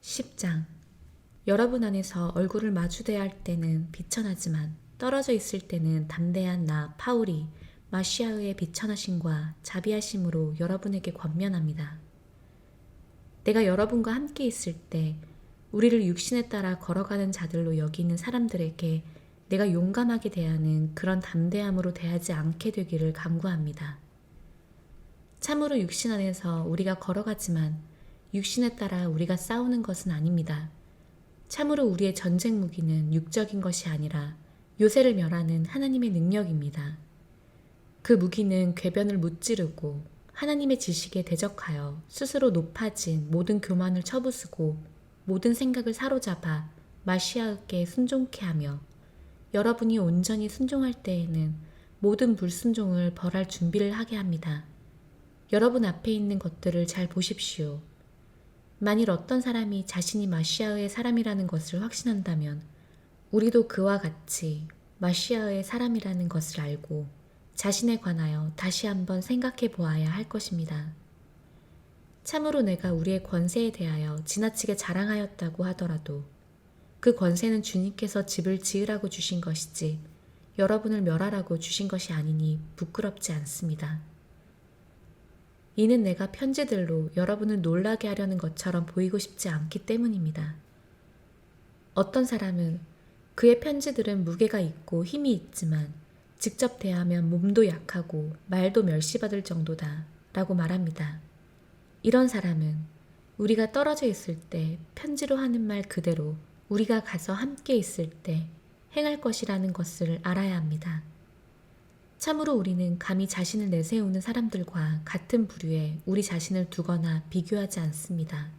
10장 여러분 안에서 얼굴을 마주대야 할 때는 비천하지만 떨어져 있을 때는 담대한 나 파울이 마시아의 비천하심과 자비하심으로 여러분에게 권면합니다. 내가 여러분과 함께 있을 때 우리를 육신에 따라 걸어가는 자들로 여기는 사람들에게 내가 용감하게 대하는 그런 담대함으로 대하지 않게 되기를 간구합니다. 참으로 육신 안에서 우리가 걸어가지만 육신에 따라 우리가 싸우는 것은 아닙니다. 참으로 우리의 전쟁 무기는 육적인 것이 아니라 요새를 멸하는 하나님의 능력입니다. 그 무기는 궤변을 무찌르고 하나님의 지식에 대적하여 스스로 높아진 모든 교만을 쳐부수고 모든 생각을 사로잡아 마시아에게 순종케 하며 여러분이 온전히 순종할 때에는 모든 불순종을 벌할 준비를 하게 합니다. 여러분 앞에 있는 것들을 잘 보십시오. 만일 어떤 사람이 자신이 마시아의 사람이라는 것을 확신한다면 우리도 그와 같이 마시아의 사람이라는 것을 알고 자신에 관하여 다시 한번 생각해 보아야 할 것입니다. 참으로 내가 우리의 권세에 대하여 지나치게 자랑하였다고 하더라도 그 권세는 주님께서 집을 지으라고 주신 것이지 여러분을 멸하라고 주신 것이 아니니 부끄럽지 않습니다. 이는 내가 편지들로 여러분을 놀라게 하려는 것처럼 보이고 싶지 않기 때문입니다. 어떤 사람은 그의 편지들은 무게가 있고 힘이 있지만 직접 대하면 몸도 약하고 말도 멸시받을 정도다 라고 말합니다. 이런 사람은 우리가 떨어져 있을 때 편지로 하는 말 그대로 우리가 가서 함께 있을 때 행할 것이라는 것을 알아야 합니다. 참으로 우리는 감히 자신을 내세우는 사람들과 같은 부류에 우리 자신을 두거나 비교하지 않습니다.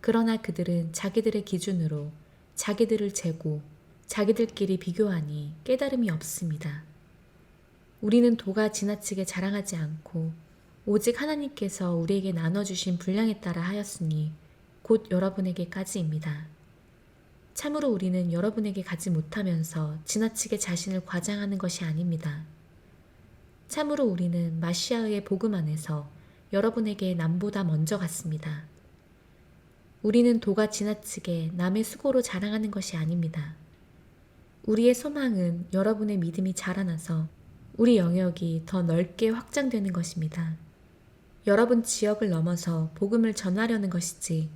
그러나 그들은 자기들의 기준으로 자기들을 재고 자기들끼리 비교하니 깨달음이 없습니다. 우리는 도가 지나치게 자랑하지 않고 오직 하나님께서 우리에게 나눠주신 분량에 따라 하였으니 곧 여러분에게까지입니다. 참으로 우리는 여러분에게 가지 못하면서 지나치게 자신을 과장하는 것이 아닙니다. 참으로 우리는 마시아의 복음 안에서 여러분에게 남보다 먼저 갔습니다. 우리는 도가 지나치게 남의 수고로 자랑하는 것이 아닙니다. 우리의 소망은 여러분의 믿음이 자라나서 우리 영역이 더 넓게 확장되는 것입니다. 여러분 지역을 넘어서 복음을 전하려는 것이지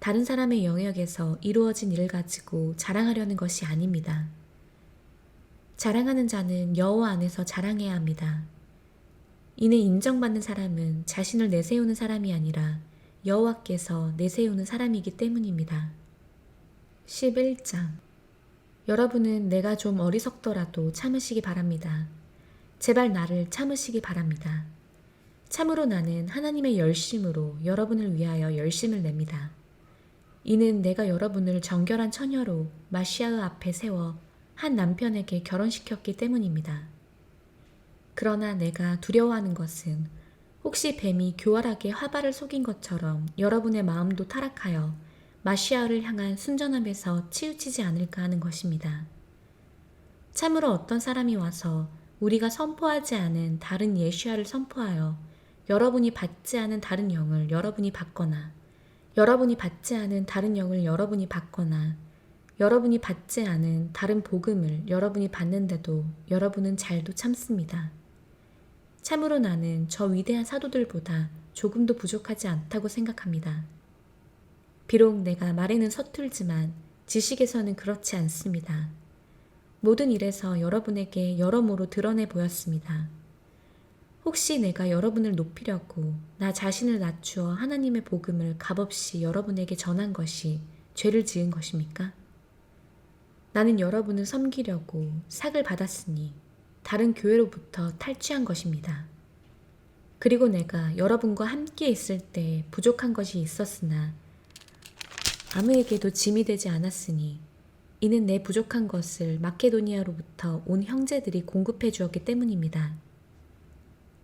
다른 사람의 영역에서 이루어진 일을 가지고 자랑하려는 것이 아닙니다. 자랑하는 자는 여호와 안에서 자랑해야 합니다. 이는 인정받는 사람은 자신을 내세우는 사람이 아니라 여호와께서 내세우는 사람이기 때문입니다. 11장 여러분은 내가 좀 어리석더라도 참으시기 바랍니다. 제발 나를 참으시기 바랍니다. 참으로 나는 하나님의 열심으로 여러분을 위하여 열심을 냅니다. 이는 내가 여러분을 정결한 처녀로 마시아의 앞에 세워 한 남편에게 결혼시켰기 때문입니다. 그러나 내가 두려워하는 것은 혹시 뱀이 교활하게 화발을 속인 것처럼 여러분의 마음도 타락하여 마시아를 향한 순전함에서 치우치지 않을까 하는 것입니다. 참으로 어떤 사람이 와서 우리가 선포하지 않은 다른 예시아를 선포하여 여러분이 받지 않은 다른 영을 여러분이 받거나 여러분이 받지 않은 다른 영을 여러분이 받거나 여러분이 받지 않은 다른 복음을 여러분이 받는데도 여러분은 잘도 참습니다. 참으로 나는 저 위대한 사도들보다 조금도 부족하지 않다고 생각합니다. 비록 내가 말에는 서툴지만 지식에서는 그렇지 않습니다. 모든 일에서 여러분에게 여러모로 드러내 보였습니다. 혹시 내가 여러분을 높이려고 나 자신을 낮추어 하나님의 복음을 값없이 여러분에게 전한 것이 죄를 지은 것입니까? 나는 여러분을 섬기려고 삭을 받았으니 다른 교회로부터 탈취한 것입니다. 그리고 내가 여러분과 함께 있을 때 부족한 것이 있었으나 아무에게도 짐이 되지 않았으니 이는 내 부족한 것을 마케도니아로부터 온 형제들이 공급해 주었기 때문입니다.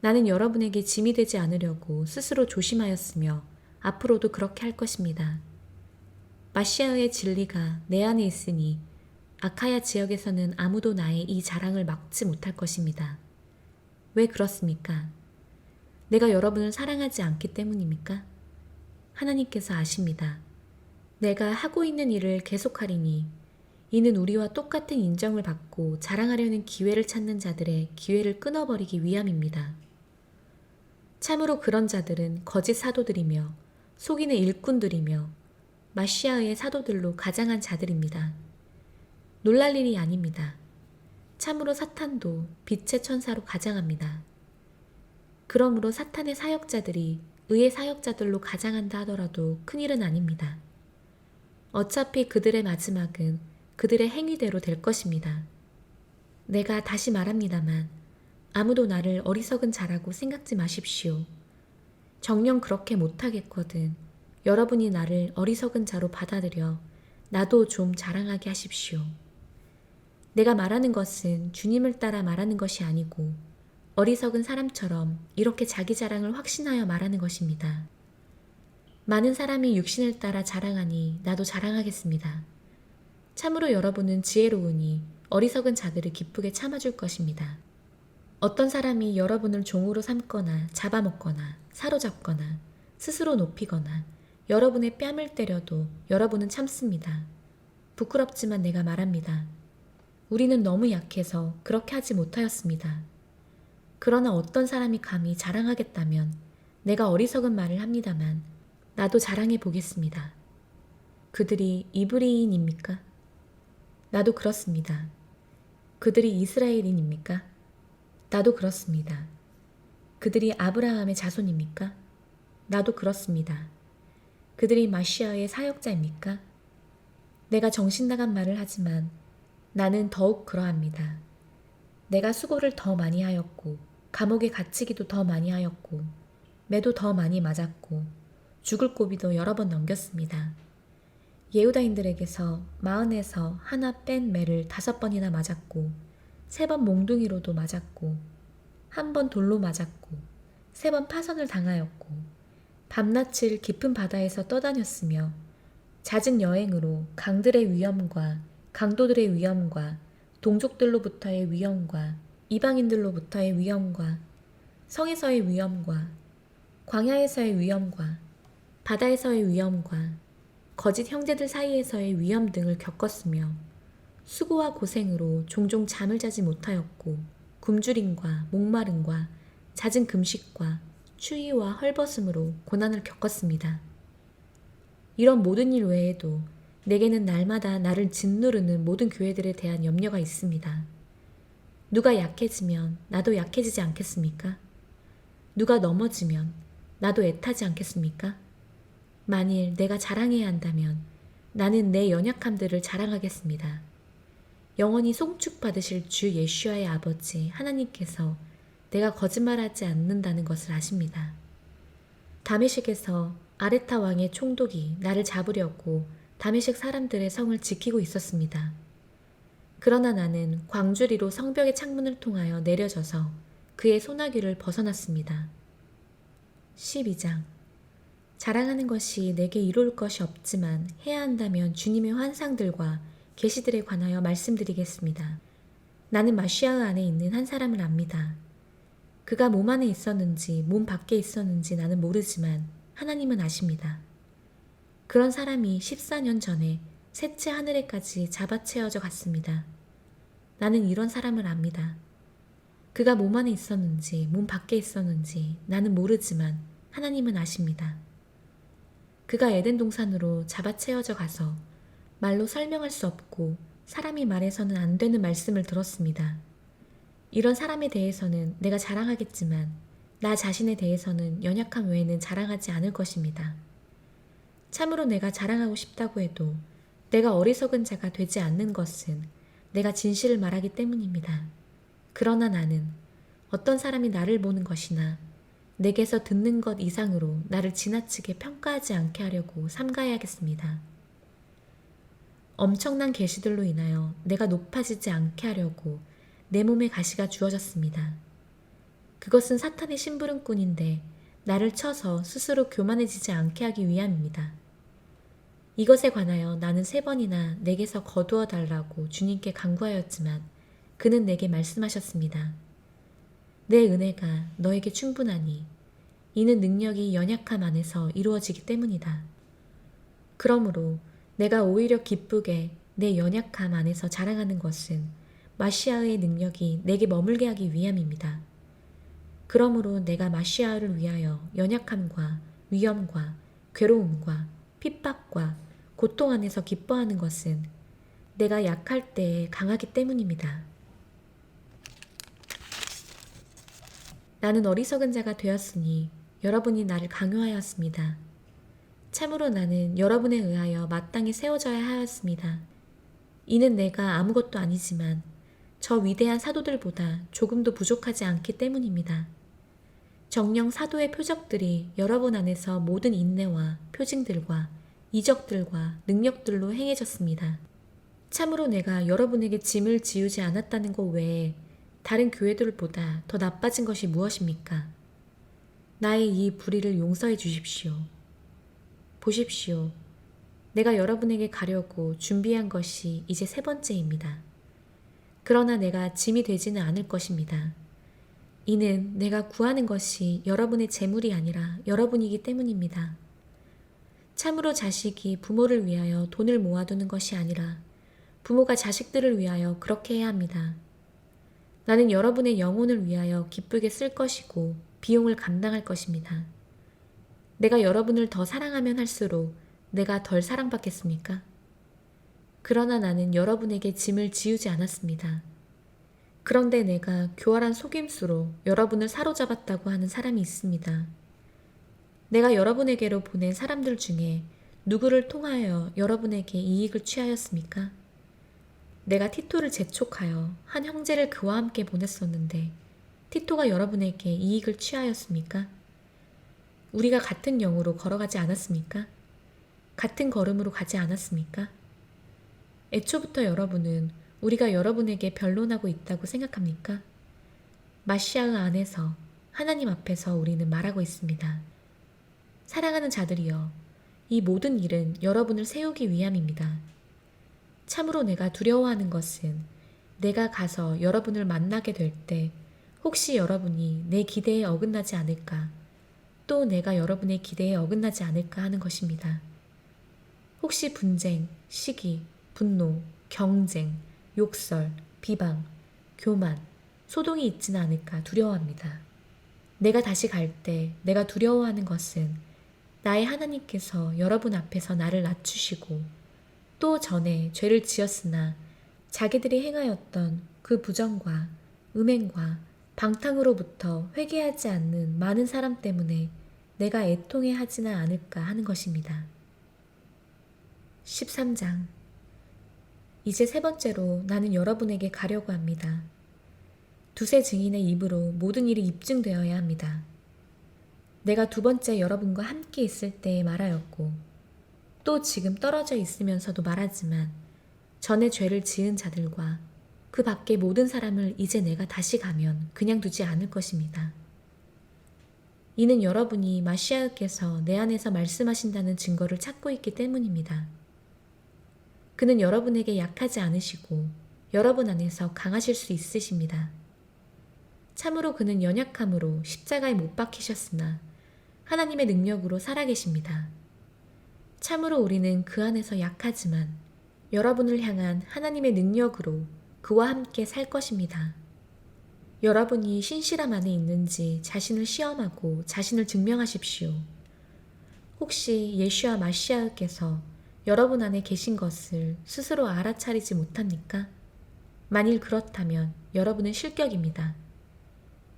나는 여러분에게 짐이 되지 않으려고 스스로 조심하였으며 앞으로도 그렇게 할 것입니다. 마시아의 진리가 내 안에 있으니 아카야 지역에서는 아무도 나의 이 자랑을 막지 못할 것입니다. 왜 그렇습니까? 내가 여러분을 사랑하지 않기 때문입니까? 하나님께서 아십니다. 내가 하고 있는 일을 계속하리니 이는 우리와 똑같은 인정을 받고 자랑하려는 기회를 찾는 자들의 기회를 끊어버리기 위함입니다. 참으로 그런 자들은 거짓 사도들이며 속이는 일꾼들이며 마시아의 사도들로 가장한 자들입니다. 놀랄 일이 아닙니다. 참으로 사탄도 빛의 천사로 가장합니다. 그러므로 사탄의 사역자들이 의의 사역자들로 가장한다 하더라도 큰일은 아닙니다. 어차피 그들의 마지막은 그들의 행위대로 될 것입니다. 내가 다시 말합니다만 아무도 나를 어리석은 자라고 생각지 마십시오. 정녕 그렇게 못하겠거든. 여러분이 나를 어리석은 자로 받아들여 나도 좀 자랑하게 하십시오. 내가 말하는 것은 주님을 따라 말하는 것이 아니고 어리석은 사람처럼 이렇게 자기 자랑을 확신하여 말하는 것입니다. 많은 사람이 육신을 따라 자랑하니 나도 자랑하겠습니다. 참으로 여러분은 지혜로우니 어리석은 자들을 기쁘게 참아줄 것입니다. 어떤 사람이 여러분을 종으로 삼거나 잡아먹거나 사로잡거나 스스로 높이거나 여러분의 뺨을 때려도 여러분은 참습니다. 부끄럽지만 내가 말합니다. 우리는 너무 약해서 그렇게 하지 못하였습니다. 그러나 어떤 사람이 감히 자랑하겠다면 내가 어리석은 말을 합니다만 나도 자랑해 보겠습니다. 그들이 이브리인입니까? 나도 그렇습니다. 그들이 이스라엘인입니까? 나도 그렇습니다. 그들이 아브라함의 자손입니까? 나도 그렇습니다. 그들이 마시아의 사역자입니까? 내가 정신 나간 말을 하지만 나는 더욱 그러합니다. 내가 수고를 더 많이 하였고, 감옥에 갇히기도 더 많이 하였고, 매도 더 많이 맞았고, 죽을 고비도 여러 번 넘겼습니다. 예후다인들에게서 마흔에서 하나 뺀 매를 다섯 번이나 맞았고, 세 번 몽둥이로도 맞았고, 한 번 돌로 맞았고, 세 번 파선을 당하였고, 밤낮을 깊은 바다에서 떠다녔으며, 잦은 여행으로 강들의 위험과 강도들의 위험과 동족들로부터의 위험과 이방인들로부터의 위험과 성에서의 위험과 광야에서의 위험과 바다에서의 위험과 거짓 형제들 사이에서의 위험 등을 겪었으며 수고와 고생으로 종종 잠을 자지 못하였고 굶주림과 목마름과 잦은 금식과 추위와 헐벗음으로 고난을 겪었습니다. 이런 모든 일 외에도 내게는 날마다 나를 짓누르는 모든 교회들에 대한 염려가 있습니다. 누가 약해지면 나도 약해지지 않겠습니까? 누가 넘어지면 나도 애타지 않겠습니까? 만일 내가 자랑해야 한다면 나는 내 연약함들을 자랑하겠습니다. 영원히 송축 받으실 주 예슈아의 아버지 하나님께서 내가 거짓말하지 않는다는 것을 아십니다. 다메식에서 아레타 왕의 총독이 나를 잡으려고 다메식 사람들의 성을 지키고 있었습니다. 그러나 나는 광주리로 성벽의 창문을 통하여 내려져서 그의 소나귀를 벗어났습니다. 12장 자랑하는 것이 내게 이룰 것이 없지만 해야 한다면 주님의 환상들과 계시들에 관하여 말씀드리겠습니다. 나는 마시아의 안에 있는 한 사람을 압니다. 그가 몸 안에 있었는지 몸 밖에 있었는지 나는 모르지만 하나님은 아십니다. 그런 사람이 14년 전에 셋째 하늘에까지 잡아채어져 갔습니다. 나는 이런 사람을 압니다. 그가 몸 안에 있었는지 몸 밖에 있었는지 나는 모르지만 하나님은 아십니다. 그가 에덴 동산으로 잡아채어져 가서 말로 설명할 수 없고 사람이 말해서는 안 되는 말씀을 들었습니다. 이런 사람에 대해서는 내가 자랑하겠지만 나 자신에 대해서는 연약함 외에는 자랑하지 않을 것입니다. 참으로 내가 자랑하고 싶다고 해도 내가 어리석은 자가 되지 않는 것은 내가 진실을 말하기 때문입니다. 그러나 나는 어떤 사람이 나를 보는 것이나 내게서 듣는 것 이상으로 나를 지나치게 평가하지 않게 하려고 삼가해야겠습니다. 엄청난 계시들로 인하여 내가 높아지지 않게 하려고 내 몸에 가시가 주어졌습니다. 그것은 사탄의 심부름꾼인데 나를 쳐서 스스로 교만해지지 않게 하기 위함입니다. 이것에 관하여 나는 세 번이나 내게서 거두어 달라고 주님께 간구하였지만 그는 내게 말씀하셨습니다. 내 은혜가 너에게 충분하니 이는 능력이 연약함 안에서 이루어지기 때문이다. 그러므로 내가 오히려 기쁘게 내 연약함 안에서 자랑하는 것은 마시아의 능력이 내게 머물게 하기 위함입니다. 그러므로 내가 마시아를 위하여 연약함과 위험과 괴로움과 핍박과 고통 안에서 기뻐하는 것은 내가 약할 때에 강하기 때문입니다. 나는 어리석은 자가 되었으니 여러분이 나를 강요하였습니다. 참으로 나는 여러분에 의하여 마땅히 세워져야 하였습니다. 이는 내가 아무것도 아니지만 저 위대한 사도들보다 조금도 부족하지 않기 때문입니다. 정령 사도의 표적들이 여러분 안에서 모든 인내와 표징들과 이적들과 능력들로 행해졌습니다. 참으로 내가 여러분에게 짐을 지우지 않았다는 것 외에 다른 교회들보다 더 나빠진 것이 무엇입니까? 나의 이 불의를 용서해 주십시오. 보십시오. 내가 여러분에게 가려고 준비한 것이 이제 세 번째입니다. 그러나 내가 짐이 되지는 않을 것입니다. 이는 내가 구하는 것이 여러분의 재물이 아니라 여러분이기 때문입니다. 참으로 자식이 부모를 위하여 돈을 모아두는 것이 아니라 부모가 자식들을 위하여 그렇게 해야 합니다. 나는 여러분의 영혼을 위하여 기쁘게 쓸 것이고 비용을 감당할 것입니다. 내가 여러분을 더 사랑하면 할수록 내가 덜 사랑받겠습니까? 그러나 나는 여러분에게 짐을 지우지 않았습니다. 그런데 내가 교활한 속임수로 여러분을 사로잡았다고 하는 사람이 있습니다. 내가 여러분에게로 보낸 사람들 중에 누구를 통하여 여러분에게 이익을 취하였습니까? 내가 티토를 재촉하여 한 형제를 그와 함께 보냈었는데 티토가 여러분에게 이익을 취하였습니까? 우리가 같은 영으로 걸어가지 않았습니까? 같은 걸음으로 가지 않았습니까? 애초부터 여러분은 우리가 여러분에게 변론하고 있다고 생각합니까? 마시아의 안에서 하나님 앞에서 우리는 말하고 있습니다. 사랑하는 자들이여, 이 모든 일은 여러분을 세우기 위함입니다. 참으로 내가 두려워하는 것은 내가 가서 여러분을 만나게 될 때 혹시 여러분이 내 기대에 어긋나지 않을까, 또 내가 여러분의 기대에 어긋나지 않을까 하는 것입니다. 혹시 분쟁, 시기, 분노, 경쟁, 욕설, 비방, 교만, 소동이 있지는 않을까 두려워합니다. 내가 다시 갈 때 내가 두려워하는 것은 나의 하나님께서 여러분 앞에서 나를 낮추시고 또 전에 죄를 지었으나 자기들이 행하였던 그 부정과 음행과 방탕으로부터 회개하지 않는 많은 사람 때문에 내가 애통해 하지는 않을까 하는 것입니다. 13장 이제 세 번째로 나는 여러분에게 가려고 합니다. 두세 증인의 입으로 모든 일이 입증되어야 합니다. 내가 두 번째 여러분과 함께 있을 때에 말하였고, 또 지금 떨어져 있으면서도 말하지만, 전에 죄를 지은 자들과 그 밖의 모든 사람을 이제 내가 다시 가면 그냥 두지 않을 것입니다. 이는 여러분이 마시아께서 내 안에서 말씀하신다는 증거를 찾고 있기 때문입니다. 그는 여러분에게 약하지 않으시고 여러분 안에서 강하실 수 있으십니다. 참으로 그는 연약함으로 십자가에 못 박히셨으나 하나님의 능력으로 살아계십니다. 참으로 우리는 그 안에서 약하지만 여러분을 향한 하나님의 능력으로 그와 함께 살 것입니다. 여러분이 신실함 안에 있는지 자신을 시험하고 자신을 증명하십시오. 혹시 예수와 마시아께서 여러분 안에 계신 것을 스스로 알아차리지 못합니까? 만일 그렇다면 여러분은 실격입니다.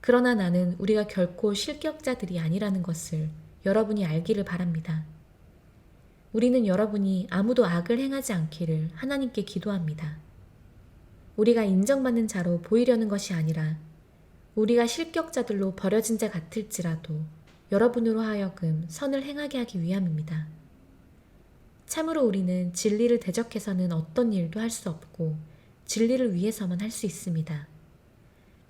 그러나 나는 우리가 결코 실격자들이 아니라는 것을 여러분이 알기를 바랍니다. 우리는 여러분이 아무도 악을 행하지 않기를 하나님께 기도합니다. 우리가 인정받는 자로 보이려는 것이 아니라 우리가 실격자들로 버려진 자 같을지라도 여러분으로 하여금 선을 행하게 하기 위함입니다. 참으로 우리는 진리를 대적해서는 어떤 일도 할 수 없고 진리를 위해서만 할 수 있습니다.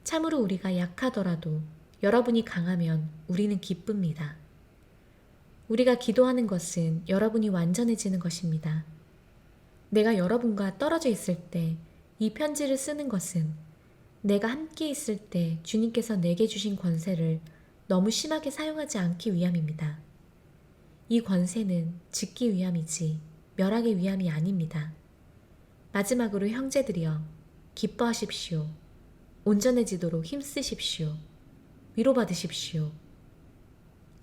참으로 우리가 약하더라도 여러분이 강하면 우리는 기쁩니다. 우리가 기도하는 것은 여러분이 완전해지는 것입니다. 내가 여러분과 떨어져 있을 때 이 편지를 쓰는 것은 내가 함께 있을 때 주님께서 내게 주신 권세를 너무 심하게 사용하지 않기 위함입니다. 이 권세는 짓기 위함이지 멸하기 위함이 아닙니다. 마지막으로 형제들이여 기뻐하십시오. 온전해지도록 힘쓰십시오. 위로받으십시오.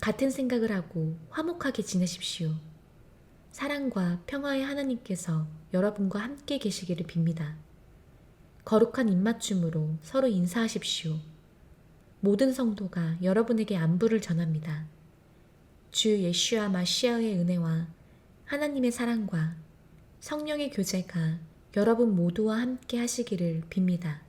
같은 생각을 하고 화목하게 지내십시오. 사랑과 평화의 하나님께서 여러분과 함께 계시기를 빕니다. 거룩한 입맞춤으로 서로 인사하십시오. 모든 성도가 여러분에게 안부를 전합니다. 주 예슈아 마시아의 은혜와 하나님의 사랑과 성령의 교제가 여러분 모두와 함께 하시기를 빕니다.